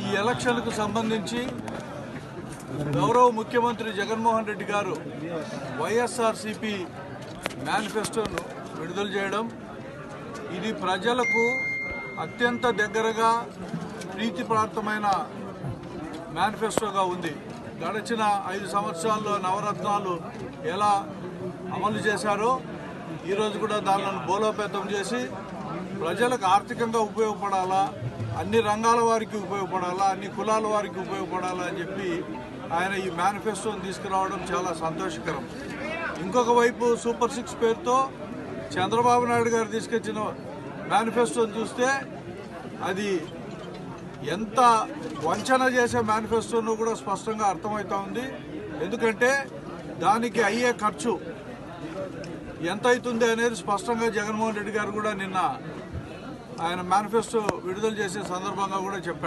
ఈ ఎలక్షన్కు సంబంధించి గౌరవ ముఖ్యమంత్రి జగన్మోహన్ రెడ్డి గారు వైఎస్ఆర్సిపి మేనిఫెస్టోను విడుదల చేయడం ఇది ప్రజలకు అత్యంత దగ్గరగా ప్రీతిప్రాప్తమైన మేనిఫెస్టోగా ఉంది. గడిచిన ఐదు సంవత్సరాల్లో నవరత్నాలు ఎలా అమలు చేశారో ఈరోజు కూడా దానిలను బోలోపేతం చేసి ప్రజలకు ఆర్థికంగా ఉపయోగపడాలా? అన్ని రంగాల వారికి ఉపయోగపడాలా? అన్ని కులాల వారికి ఉపయోగపడాలా అని చెప్పి ఆయన ఈ మేనిఫెస్టోని తీసుకురావడం చాలా సంతోషకరం. ఇంకొక వైపు సూపర్ సిక్స్ పేరుతో చంద్రబాబు నాయుడు గారు తీసుకొచ్చిన మేనిఫెస్టోని చూస్తే అది ఎంత వంచన చేసే మేనిఫెస్టోను కూడా స్పష్టంగా అర్థమవుతా ఉంది. ఎందుకంటే దానికి అయ్యే ఖర్చు ఎంత అవుతుంది అనేది స్పష్టంగా జగన్మోహన్ రెడ్డి గారు కూడా నిన్న ఆయన మేనిఫెస్టో విడుదల చేసే సందర్భంగా కూడా చెప్పాడు.